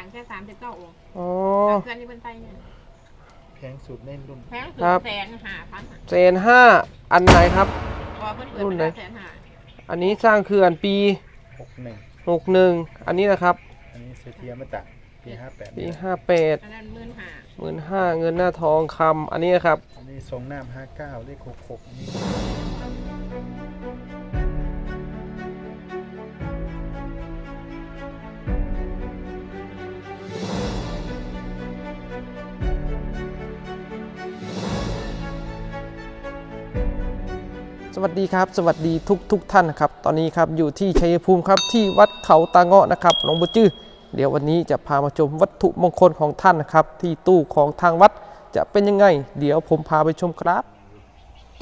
างแค่สามสิบเก้าองค์อ๋อตามเพื่อนที่เพิ่นไปเนี่ยแพงสุดในรุ่นแพงสุดครับ แสนห้าพันเซนห้าอันไหนครับ พอเพิ่นเปิดรุ่นไปไหนแสนห้าอันนี้สร้างคืออันปี หกหนึ่งหกหนึ่งอันนี้นะครับ อันนี้เซเทียมาจากปีห้าแปดปีห้าแปดอันนั้นหมื่นห้าหมื่นห้าเงินหน้าทองคำอันนี้นะครับ อันนี้ทรงน้ำห้าเก้าเลขหกหกอันนี้ สวัสดีครับ สวัสดีทุกทุกท่านนะครับ ตอนนี้ครับอยู่ที่ชัยภูมิครับที่วัดเขาตาเงาะนะครับหลวงปู่จื้อเดี๋ยววันนี้จะพามาชมวัตถุมงคลของท่านนะครับ ที่ตู้ของทางวัดจะเป็นยังไง เดี๋ยวผมพาไปชมครับ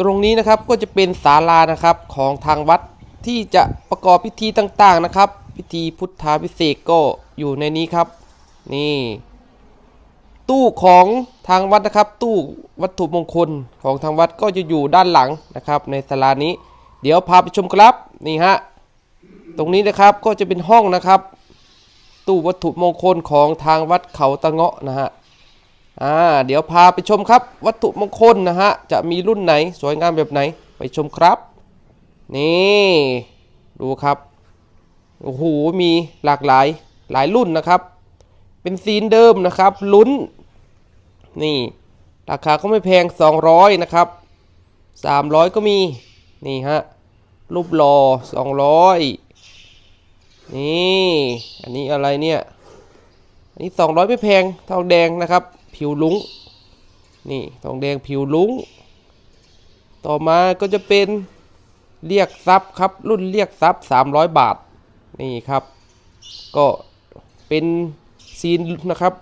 ตรงนี้นะครับก็จะเป็นศาลานะครับของทางวัดที่จะประกอบพิธีต่างๆนะครับ พิธีพุทธาพิเศษกก็อยู่ในนี้ครับ นี่ ตู้ของทางวัดนะครับ ตู้วัตถุมงคลของทางวัดก็จะอยู่ด้านหลังนะครับ ในศาลานี้ เดี๋ยวพาไปชมครับนี่ฮะตรงนี้นะครับก็จะเป็นห้องนะครับ ตู้วัตถุมงคลของทางวัดเขาตะเงาะนะฮะอ่าเดี๋ยวพาไปชมครับ วัตถุมงคลนะฮะจะมีรุ่นไหนสวยงามแบบไหนไปชมครับ นี่ดูครับโอ้โหมีหลากหลายหลายรุ่นนะครับ เป็นซีนเดิมนะครับลุ้น นี่ ราคาก็ไม่แพง 200 นะครับ 300 ก็มี นี่ฮะ รูปหล่อ200 นี่ อันนี้อะไรเนี่ย อันนี้ 200 ไม่แพง ทองแดงนะครับ ผิวลุ้งนี่ ทองแดงผิวลุ้งต่อมาก็จะเป็นเรียกทรัพย์ครับ รุ่นเรียกทรัพย์300 บาท นี่ครับ ก็เป็นซีนนะครับ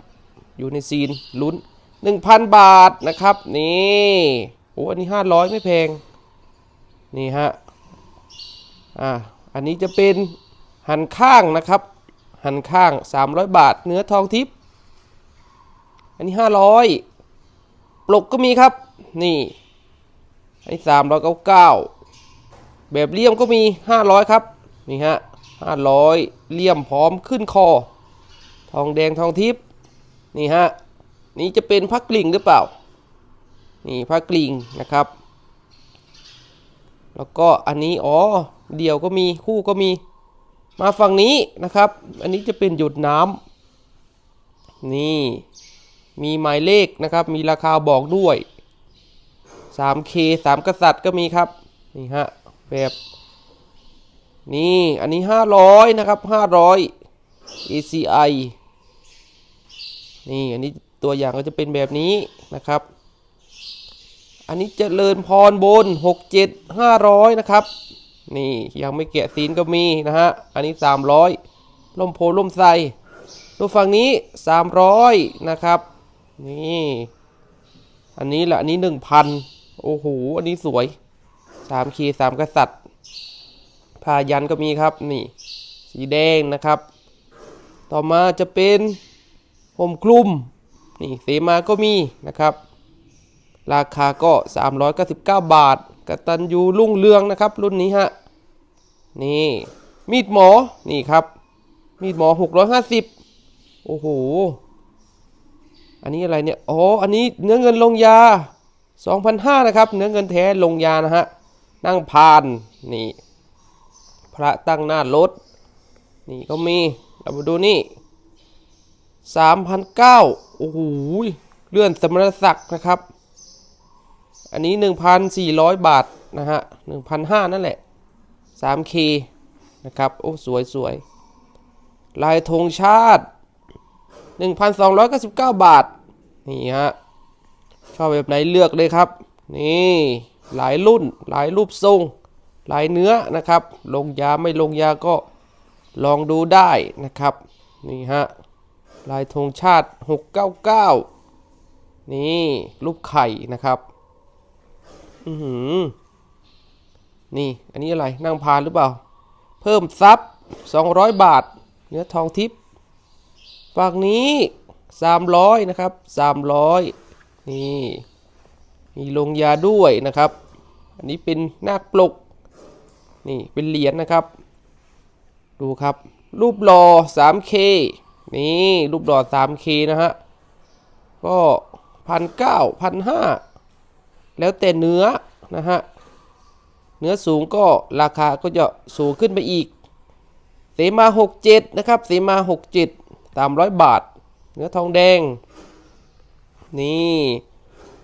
อยู่ในซีนลุ้น 1,000 บาทนะครับ นี่โอ้อันนี้ 500 ไม่แพง นี่ฮะ อ่า อันนี้จะเป็นหันข้างนะครับ หันข้าง 300 บาท เนื้อทองทิพย์อันนี้ 500 ปลกก็มีครับ นี่อันนี้399 แบบเลี่ยมก็มี 500 ครับ นี่ฮะ 500 เลี่ยมพร้อมขึ้นคอ ทองแดงทองทิพย์นี่ฮะ นี่จะเป็นพักกลิ่งหรือเปล่า นี่พักกลิ่งนะครับ แล้วก็อันนี้อ๋อเดี่ยวก็มีคู่ก็มีมาฝั่งนี้นะครับ อันนี้จะเป็นหยดน้ำนี่มีหมายเลขนะครับ มีราคาบอกด้วย 3K 3 กษัตริย์ก็มีครับ นี่ฮะแบบนี่อันนี้ 500 นะครับ 500 ACI นี่อันนี้ ตัวอย่างก็จะเป็นแบบนี้นะครับ อันนี้เจริญพรบน 6 7 500 นะครับ นี่ยังไม่แกะซีนก็มีนะฮะ อันนี้ 300 ล่มโพล่มไทรดูฝั่งนี้ 300 นะครับ นี่ อันนี้แหละอันนี้ 1,000 โอ้โห อันนี้สวย3 k 3กษัตริย์ผ้ายันก็มีครับ นี่ สีแดงนะครับ ต่อมาจะเป็นห่มคลุม นี่เสมาก็มีนะครับ ราคาก็ 399 บาทกตันยูรุ่งเรืองนะครับ รุ่นนี้ฮะนี่มีดหมอนี่ครับ มีดหมอ 650 โอ้โห อันนี้อะไรเนี่ยอ๋ออันนี้เนื้อเงินลงยา 2,500นะครับ เนื้อเงินแท้ลงยานะฮะนั่งพานนี่พระตั้งหน้ารถ นี่ก็มี เรามาดูนี่ 3,009 โอ้โหเลื่อนสมณศักดิ์นะครับ อันนี้ 1,400 บาทนะฮะ1,500 นั่นแหละ 3K นะครับ โอ้ สวยสวยลายธงชาติ 1,299 บาท นี่ฮะ ชอบแบบไหนเลือกเลยครับ นี่ หลายรุ่น หลายรูปทรง หลายเนื้อนะครับ ลงยาไม่ลงยาก็ลองดูได้นะครับ นี่ฮะ ลายธงชาติ 699 นี่รูปไข่นะครับอือหือนี่ อันนี้อะไรนั่งพานหรือเปล่า เพิ่มซับ200 บาท เนื้อทองทิพย์ฝั่งนี้ 300 นะครับ 300 นี่ มีลงยาด้วยนะครับ อันนี้เป็นนาคปลก นี่เป็นเหรียญนะครับ ดูครับ รูปหล่อ 3K นี่รูปดอด 3K นะฮะ ก็พันเก้าพันห้าแล้วแต่เนื้อนะฮะ เนื้อสูงก็ราคาก็จะสูงขึ้นไปอีก เสมา67นะครับ เสมา67 300บาท เนื้อทองแดง นี่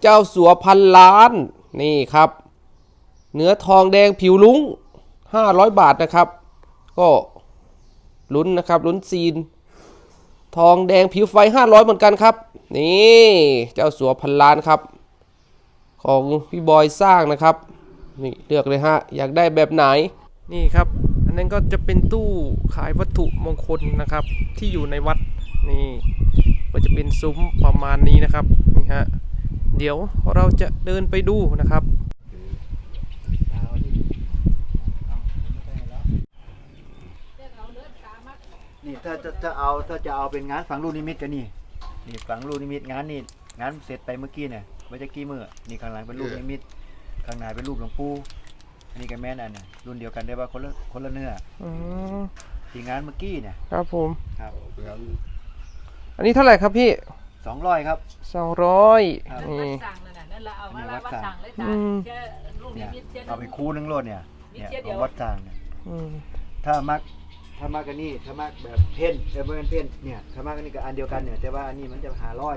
เจ้าสัวพันล้าน นี่ครับ เนื้อทองแดงผิวลุ้ง500บาทนะครับ ก็ลุ้นนะครับลุ้นซีน ทองแดงผิวไฟ 500 เหมือนกันครับ นี่เจ้าสัวพันล้านครับ ของพี่บอยสร้างนะครับ นี่เลือกเลยฮะ อยากได้แบบไหน นี่ครับ อันนั้นก็จะเป็นตู้ขายวัตถุมงคลนะครับ ที่อยู่ในวัด นี่ก็จะเป็นซุ้มประมาณนี้นะครับ นี่ฮะ เดี๋ยวเราจะเดินไปดูนะครับ นี่ถ้าจะถ้าเอาถ้าจะเอาเป็นงานฝังลูกนิมิตกันนี่ นี่ฝังลูกนิมิตงานนี่งานเสร็จไปเมื่อกี้เนี่ยเมื่อกี้มือนี่ข้างหลังเป็นลูกนิมิต ข้างในเป็นรูปหลวงปู่อันนี้ก็แม่นอันน่ะรุ่นเดียวกันได้ว่าคนละคนละเนื้ออืมที่งานเมื่อกี้เนี่ยครับผม ครับอันนี้เท่าไหร่ครับพี่สองร้อยครับ สองร้อยครับ นี่ สั่งนั่นน่ะนั่นเราเอามานี่วัวัดดสั่งสั่งเลยจ้ะอืมเจ้าลูกนิเนี่ยมิตเจ้าเอาไปคู่หนึงโลดเนี่ยเนี่ยนิดเดียวของวัดสร้างเนี่ยอืมถ้ามัก ถ้ามักกันนี่ถ้ามักแบบเพ่นแต่ไม่เป็นเพ่นเนี่ยถ้ามักกันนี่ก็อันเดียวกันเนี่ยแต่ว่าอันนี้มันจะหาร้อย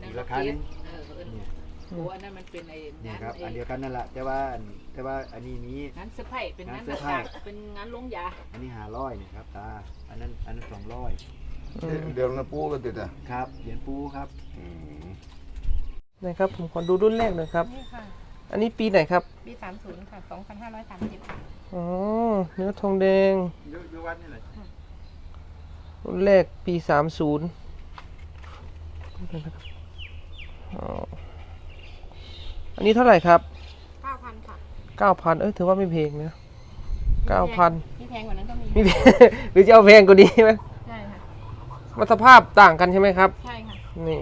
อีกราคาหนึ่งเออเออเนี่ยโอ้อันนั้นมันเป็นไอ้นี่งานครับไอ้อันเดียวกันนั่นแหละแต่ว่าอันแต่ว่าอันนี้มีงานเสื้อผ้าเป็นงานงานเสื้อหผ้าน้ากากเป็นงานลงยา อันนี้หาร้อยเนี่ยครับตาอันนั้นอันนั้นสองร้อยอืมเดี๋ยวนะปูกันติดอะครับเหรียญปูครับนะครับผมขอดูรุ่นแรกหน่อยครับนี่ค่ะอันนี้ปีไหนครับ ปีสามศูนย์ค่ะสองพันห้าร้อยสามสิบ อ๋อ เนื้อทองแดงยุยุวัดนี่แหละรุ่นแรกปีสามศูนย์อันนี้เท่าไหร่ครับเก้าพันค่ะเก้าพันเอ้ยถือว่าไม่แพงนะเก้าพันที่แพงกว่านั้นก็มีมีแพงหรือจะเอาแพงกว่านี้ไหมใช่ค่ะมันสภาพต่างกันใช่ไหมครับ ใช่ค่ะ นี่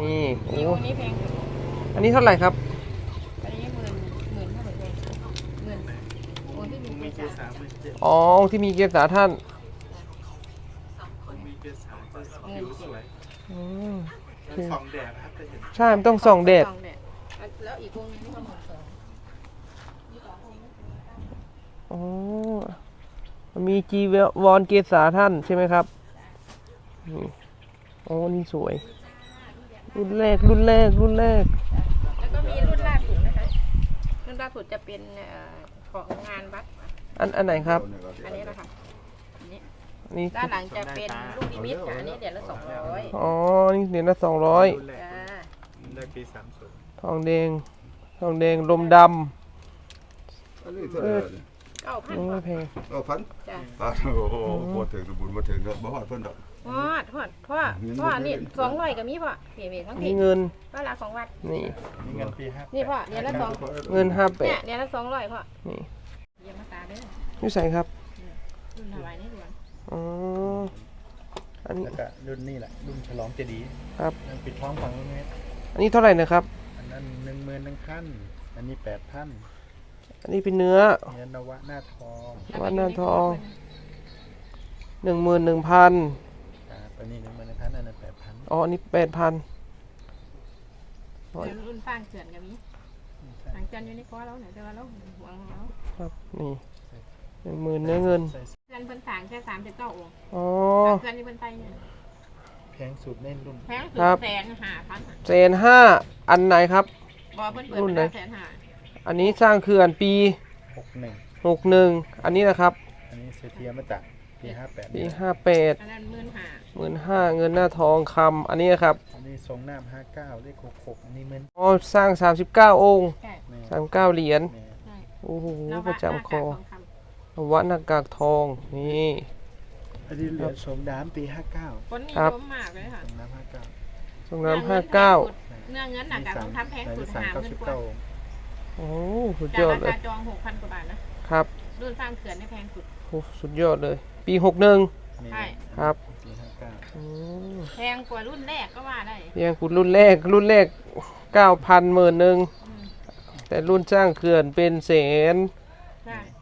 นี่โอ้นี่องค์นี้แพงสุดอันนี้เท่าไหร่ครับ อ๋อองค์ที่มีเกียรติสาท่านมีเกสาจะผิวสวยอืมมันสองแดดนะครับจะเห็นใช่มันต้องส่องแดดส่องแดดแล้วอีกองค์นึงนี่ก็หมื่นสองอ๋อมีจีวรเกษาท่านใช่ไหมครับนี่อ๋อนี่สวย รุ่นแรก รุ่นแรก รุ่นแรก แล้วก็มีรุ่นล่าสุดนะคะ รุ่นล่าสุดจะเป็นเอ่อของงานวัด อันอันไหนครับ อันนี้นะคะอันนี้อันนี้ด้านหลังจะเป็นลูกนิมิตค่ะอันนี้เดี๋ยวละสองร้อยอ๋อ นี่เหรียญละสองร้อยรุ่นแรกจ้ารุ่นแรกปีสามศูนย์ทองแดง ทองแดงลมดอันนี้เท่าไหร่เนี่ยเก้าพัำนโอ้กว่าแพง เอาพันจ้าอ่าโอ้โหบ่ถึงบุญบ่ถึงเนาะบ่ฮอดเพิ่นดอกพอดพอดพ่อพ่อนี่สองร้อยก็มีพ่อเพียทั้งนี่ทีเงิน ก็ละของวัดนี่มีเงินปีห้านี่พ่อเดี๋ยวละสองเงินห้าแปเนี่ดยเดี๋ยวละสองร้อยพ่อนี่เยี่ยมมาตาเด้อ นี่ใส่ครับรุ่นถวายในหลวงอ๋ออันนี้ แล้วก็รุ่นนี่แหละรุ่นฉลองเจดีย์ครับยังปิดท้องฝั่งนู้นไหมอันนี้เท่าไหร่นะครับ อันนั้นหนึ่งหมื่นหนึ่งพันอันนี้แปดพันอันนี้เป็นเนื้อ เนื้อนวะหน้าทองวัดหน้าทอง หนึ่งหมื่นหนึ่งพันครับอันนี้หนึ่งหมื่นหนึ่งพันอันนั้นแปดพันอ๋อ อันนี้แปดพันเดี๋ยวรุ่นฟางเขื่อนก็มีหลังจันอยู่ในคอเราเนี่ยแต่ว่าเราห่วงของเราครับ นี่ หนึ่งหมื่นเนื้อเงิน ใส่เขื่อนเพิ่นสร้างแค่สามสิบเก้าองค์อ๋อเขื่อนที่เพิ่นไปเนี่ยแพงสุดในรุ่นแพงสุดครับ แสนห้าพันอะเซนห้าอันไหนครับบ่เพิ่นเปิดรุ่นไปไหนแล้วแสนห้าอันนี้สร้างเขื่อนปีหกหนึ่งหกหนึ่งอันนี้นะครับอันนี้เซเทียมาจากปีห้าแปดปีห้าแปดอันนั้นหมื่นห้าหมื่นห้าเงินหน้าทองคำอันนี้นะครับอันนี้ทรงน้ำห้าเก้าเลขหกหกอันนี้เหมือนอ๋อสร้างสามสิบเก้าองค์ใช่แม่สามเก้าเหรียญ แม่ ใช่โอ้โหนวประจำคอ หน้ากากทองค วัดหน้ากากทองนี่ อันนี้เหรียญทรงน้ำปีห้าเก้าำคนนิครับยมมากเลยค่ะทรงน้ำห้าเก้าทรงน้ำห้าเก้าเนื้อเงินหนักการต้องทำแพงสุดสามหาเก้าเงินสิบกว่าเก้าโอ้สุดยจากอดราเลยคาจองหกพันกว่าบาทนะครับรุ่นสร้างเขื่อนได้แพงสุดโอ้สุดยอดเลย ปีหกหนึ่งนี่ใช่ครับปีห้าเก้าอืมแพงกว่ารุ่นแรกก็ว่าได้เพียงคุณรุ่นแรกรุ่นแรกเก้าพันหมื่นหนึ่งอืมแต่รุ่นสร้างเขื่อนเป็นแสนใช่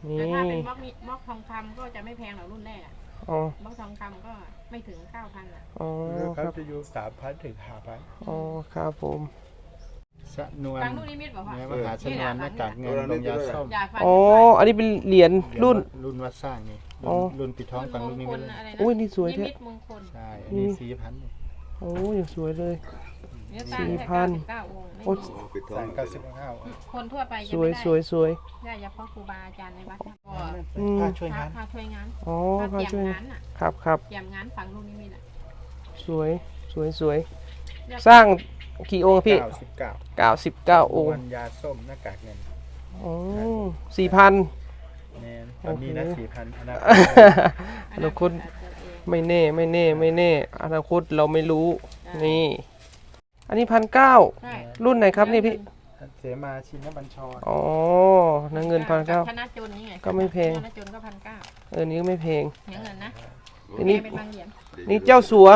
นี่แต่ถ้าเป็นบล็อกมีบล็อกทองคำก็จะไม่แพงหรอกรุ่นแรกอะออ๋อบางทองคำก็ไม่ถึงเก้าพันอะอ๋อเรือคเขารับจะอยู่สามพันถึงห้าพันอ๋อครับผมสนวนฟังลูกนิมิตบอกว่าเนื้อมหาชนวนหน้ากากเงินลงยาส้มอย่าฟังอ๋ออันนี้เป็นเหรียญรุ่น รุ่นวัดสร้างนี่อ๋อ รุ่นปิดท้องฟังลูกนิมมิงตคลอะไรนะอุ้ยนี่สวยนิแท้มิตมงคลใช่อันนี้สี่พันโอ้ยังสวยเลย เนี่ยสร้างสี่แค่พันเก้าสิบเก้าองค์ไม่โอ้มีปิดทอสางมเก้าสิบเก้าคนทั่วไปจะสวยไม่ได้สวยสวยได้เฉพาะครูบาอาจารย์ในวัดนะก็อืมค่าช่วยพระงานพาช่วยงานอ๋อพาพาเตรียมช่วยงานอะครับครับเตรียมงานฝังลูกนิมิตอะสวยสวยสวย สร้างกี่องค์พี่ เก้าสิบเก้าเก้าสิบเก้าองค์วันยาส้มหน้ากากเงินอ๋อสี่พัน แนนตอนนี้นะโอเค สี่พันอนาคตอนาคต ไม่แน่ไม่แน่ไม่แน่อนาคตเราไม่รู้ นี่ อันนี้พันเก้าใช่รุ่นไหนครับนี่พี่ เสมาชินบัญชรอ๋อนังเงินพันเก้าธนาจนนี่ไงก็ไม่แพงธนาจนก็พันเก้าเออนี้ก็ไม่แพงเสียเงินนะอันนี้แกเป็นบางเหรียญนี่เจ้าสัว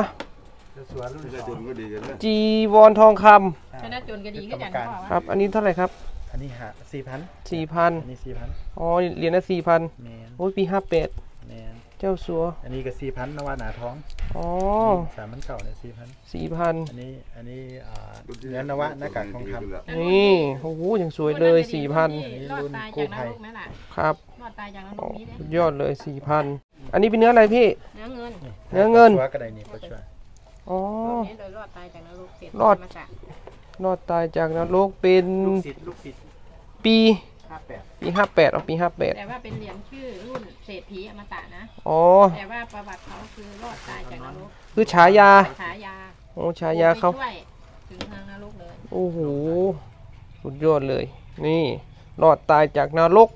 สวนรุ่นไม่สใช่อจงนก็ดีกันนะจีวรทองคำธนาจนก็ดีขึ้นอย่างที่บอกครัว่าบอันนี้เท่าไหร่ครับ อันนี้หาสี่พันสี่พันอันนี้สี่พันอ๋อเหรียญละสี่พันแมนโอ้ยปีห้าแปดแมนเจ้าสัว อันนี้ก็สี่พันนวาหนาท้อง อ๋อสามพันเก่าเนี่ยสี่พันสี่พันอันนี้อันนี้อ่าเนื้อนวะหน้ากากทองคำนี่โอ้โหยังสวยเลยสี่พันรอดตายจากนรกไหมล่ะครับรอดตายจากนรโอ้กนี้เนี่ยสุดยอดเลยสี่พันอันนี้เป็นเนื้ออะไรพี่ เนื้อเงิน เนื้อเงินชัวก็ได้นี่ประชัวอ๋อรอบนี้โดยรอดตายจากนรกเสร็จรอดมาจากรอดตายจากนรกเป็นลูกศิษย์ลูกศิษย์ปี ห้าแปดปีห้าแปดเอาปีห้าแปดแต่ว่าเป็นเหรียญชื่อรุ่นเศรษฐีอมตะนะ อ๋อ แต่ว่าประวัติเขาคือรอดตายจากนรกคือฉายา ฉายาโอ้ฉายาเขา ไปช่วยถึงทางนรกเลย โอ้โห สุดยอดเลย นี่ รอดตายจากนรก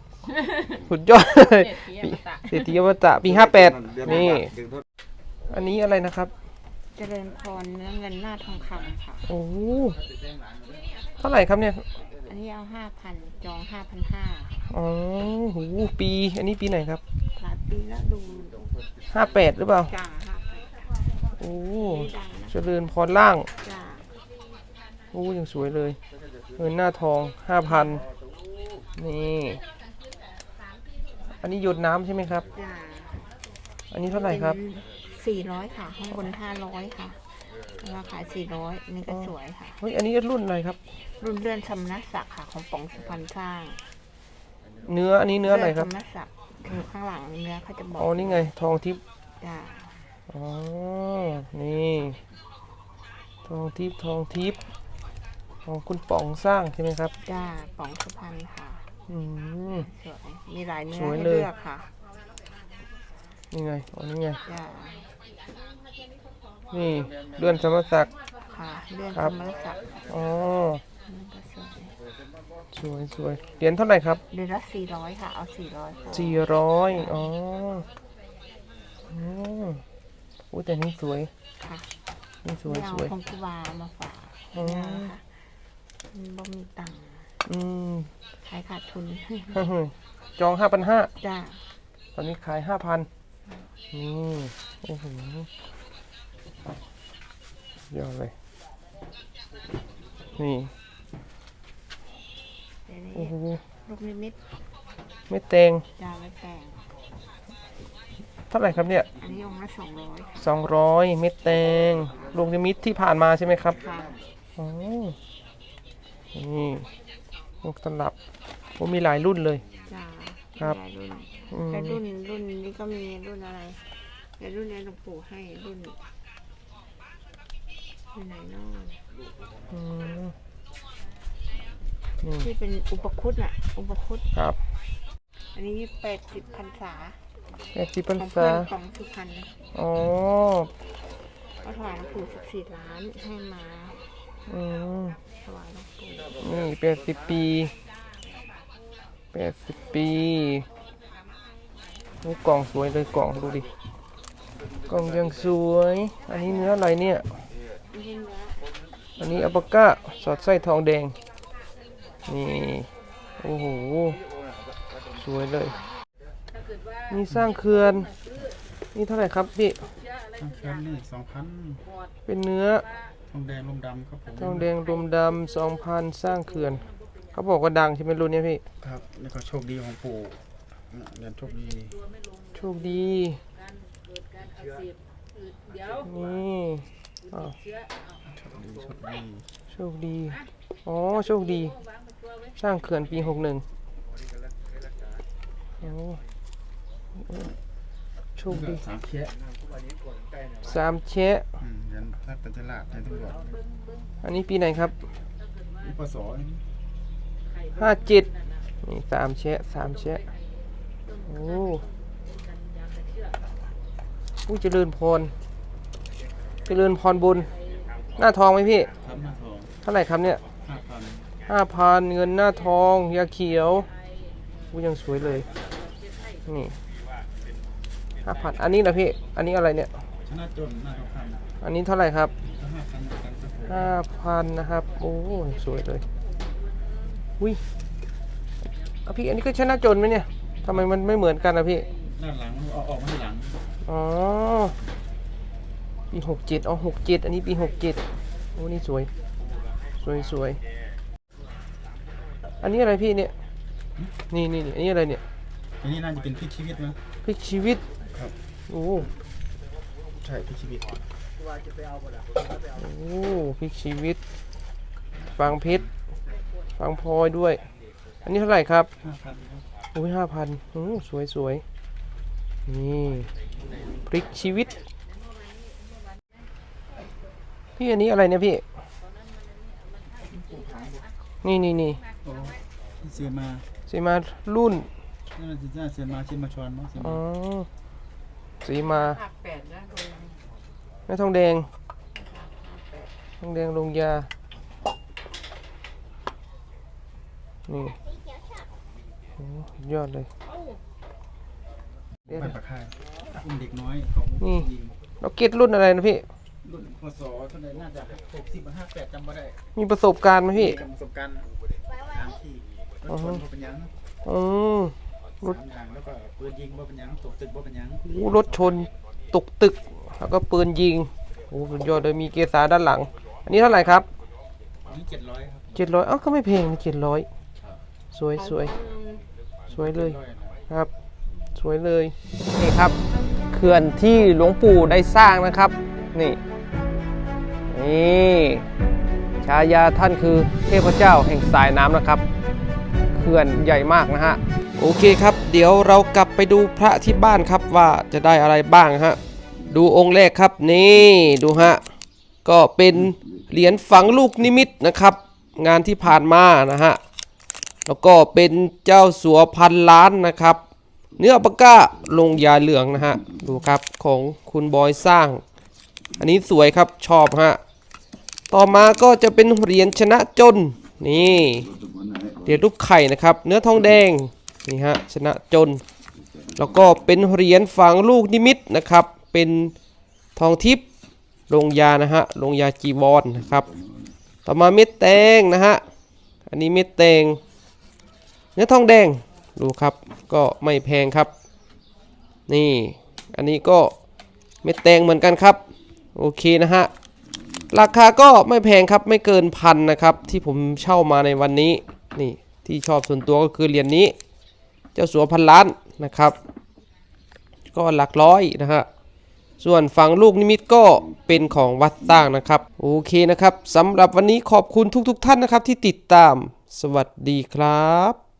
สุดยอดเลยเศรษฐีอมตะ เศรษฐีอวตะปีห้าแปดนี่ อันนี้อะไรนะครับ เจริญพรเนื้อเงินหน้าทองคำค่ะ โอ้โหเท่าไหร่ครับเนี่ย อันนี้เอาห้าพันจองห้าพันห้าอ๋อโหปี อันนี้ปีไหนครับหลายปีแล้วดูห้าแปดหรือเปล่า จ่าห้าแปดโอ้ดังนะเจริญพรล่าง จ่าโอ้ยังสวยเลย เงินหน้าทองห้าพันนี่ อันนี้หยดน้ำใช่ไหมครับ จ่าอันนี้เท่าไหร่ครับ สี่ร้อยค่ะ ข้างบนห้าร้อยค่ะ ราคาสี่ร้อยนี่ก็สวยค่ะ เฮ้ยอันนี้รุ่นอะไรครับ รุ่นเลื่อนสมณศักดิ์ค่ะของป๋องสุพรรณสร้างเนื้ออันนี้เนื้ออะไรครับสมณศักดิ์คือข้างหลังเนื้อเขาจะบอกอ๋อนี่ไง ทองทิพย์จ่าอ๋อนี่ทองทิพย์ทองทิพย์ของคุณป๋องสร้างใช่ไหมครับจ่าป๋องสุพรรณค่ะอืมสวยมีหลายเนื้สอวยให้เลยเลือกค่ะนี่ไงอ๋อนี่ไงจ่า นี่เลื่อนสมศักดิ์ค่ะเลื่อนครัสบมณศักดิ์อ๋อนี่ก็สวยสวยสวยเหรียญเท่าไหร่ครับเดือนละสี่ร้อยค่ะ เอาสี่ร้อยสี่ร้อยอ๋ออืมอุ้ยแต่นี่สวยค่ะนี่สวยไม่เอาสวยของกุวามาฝากอ๋อนะคะมันบ่มีตังค์อืมขายขาดทุน จองห้าพันห้าจ้าตอนนี้ขายห้าพันนี่โอ้โห ยอดเลย นี่เดี๋ยวนี้โอ้โหลูกนิมิตไม่แตงจ้าไม่แพงเท่าไหร่ครับเนี่ยอันนี้องค์ละสองร้อยค่ะสองร้อยเม็ดแตงลูกนิมิตที่ผ่านมาใช่ไหมครับค่ะอ๋อนี่ลูกตลับผมมีหลายรุ่นเลย จ้าครับหลายรุ่นอืมแต่รุ่นรุ่นนี้ก็มีรุ่นอะไรแต่รุ่นนี้หลวงปู่ให้รุ่น รุ่นไหนเนอกอืมนี่ที่เป็นอุปคุตน่ะ อุปคุตครับอันนี้แปดสิบพรรษาแปดสิบพรขรองเพื่ษาอนของสุพรรณอ๋อก็ถวายหลวงปู่สิบสี่ล้านให้มาอืมถวายหลวงปู่นี่แปดสิบปีแปดสิบปีโอ้กล่องสวยเลยกล่องดูดิกล่องยังสวย อันนี้เนื้ออะไรเนี่ยไม่ใช่เนื้ ออันนี้อัปปะก้าสอดไส้ทองแดง นี่ โอ้โห สวยเลย นี่สร้างเขื่อน นี่เท่าไหร่ครับพี่แค่นี้สองพันเป็นเนื้อ ทองแดงลมดำครับผมทองแดงรมดำสองพันสร้างเขื่อน เขาบอกว่าดังใช่ไหมรุ่นเนี้ยพี่ ครับ แล้วก็โชคดีของปู่เรียนโชคดีโชคดี นี่ อ้าวโชคดี อ๋อ โชคดี สร้างเขื่อนปีหกหนึ่งโอ้โชคดีสามเชะสามแชะอืมยันทักปัญจลาดในตำรวจอันนี้ปีไหนครับปศห้าเจ็ดนี่สามแชะสามแชะโอ้ผู้เจริญพร จริญพรบุญ หน้าทองไหมพี่ ครับหน้าทองเท่าไหร่ครับเนี่ยห้าพันห้าพันเงินหน้าทอง ยาเขียวอู้ยังสวยเลย นี่ห้าพันอันนี้นะพี่ อันนี้อะไรเนี่ย ชนะจนหน้าทองคำอันนี้เท่าไหร่ครับก็ห้าพันเหมือนกันครับผมห้าพันนะครับ โอ้ยสวยเลย อุ้ยเอาพี่ อันนี้ก็ชนะจนไหมเนี่ยทำไมมันไม่เหมือนกันนะพี่ หน้าหลังเอาออกมาให้หลัง อ๋อ ปีหกเจ็ดอ๋อหกเจ็ดอันนี้ปีหกเจ็ดโอ้นี่สวย สวยสวยอันนี้อะไรพี่เนี่ย นี่นี่นี่อันนี้อะไรเนี่ยอันนี้น่าจะเป็นพลิกชีวิตนะพลิกชีวิตครับ โอ้ใช่พลิกชีวิตโอ้พลิกชีวิต ฟังเพชรฟังพลอยด้วย อันนี้เท่าไหร่ครับห้าพันครับโอ้ยห้าพันโอ้สวยสวยนี่พลิกชีวิต พี่อันนี้อะไรเนี่ยพี่ นี่นี่นี่โอ้เสียมาสีมารุ่นนี่มันจะเสียมาเชียมาชวนเนาะเสียอ๋มาอสีมาแม่ทองแดงทองแดงลงยา นี่โอ้สุดยอดเลยเดี๋ยวบ้านปากค่ายอุ้มเด็กน้อยของนี่ ยิงเราเก็ตรุ่นอะไรนะพี่ รุ่นพศเท่าไหร่น่าจะหกสิบห้าแปดจำไม่ได้มีประสบการณ์ไหมพี่กับประสบการณ์สามที่รถชนบ่เป็นหยังอืม รถ สามอย่างแล้วก็ปืนยิงบ่เป็นหยังตกตึกบ่เป็นหยังโอ้รถชนตกตึก แล้วก็ปืนยิงโอ้สุดยอดเลยมีเกียร์สาด้านหลัง อันนี้เท่าไหร่ครับอันนี้เจ็ดร้อยครับเจ็ดร้อยเอ้าก็ไม่แพงเจ็ดร้อยสวยสวยสวยเลยร้อยนะครับ สวยเลย นี่ครับเขื่อนที่หลวงปู่ได้สร้างนะครับ นี่ นี่ฉายาท่านคือเทพเจ้าแห่งสายน้ำนะครับเขื่อนใหญ่มากนะฮะโอเคครับ เดี๋ยวเรากลับไปดูพระที่บ้านครับว่าจะได้อะไรบ้างฮะดูองค์แรกครับนี่ดูฮะก็เป็นเหรียญฝังลูกนิมิตนะครับ งานที่ผ่านมานะฮะแล้วก็เป็นเจ้าสัวพันล้านนะครับ เนื้อปากกาลงยาเหลืองนะฮะดูครับของคุณบอยสร้าง อันนี้สวยครับชอบฮะ ต่อมาก็จะเป็นเหรียญชนะจน นี่เหรียญรูปไข่นะครับ เนื้อทองแดงนี่ฮะชนะจน แล้วก็เป็นเหรียญฝังลูกนิมิตนะครับ เป็นทองทิพย์ลงยานะฮะลงยาจีวรนะครับ ต่อมาเม็ดแตงนะฮะอันนี้เม็ดแตง เนื้อทองแดงดูครับก็ไม่แพงครับ นี่ อันนี้ก็เม็ดแตงเหมือนกันครับ โอเคนะฮะ ราคาก็ไม่แพงครับไม่เกินพันนะครับ ที่ผมเช่ามาในวันนี้นี่ที่ชอบส่วนตัวก็คือเหรียญนนี้ เจ้าสัวพันล้านนะครับ ก็หลักร้อยนะฮะส่วนฝั่งลูกนิมิตก็เป็นของวัดสร้างนะครับ โอเคนะครับสำหรับวันนี้ขอบคุณทุกๆทท่านนะครับที่ติดตาม สวัสดีครับ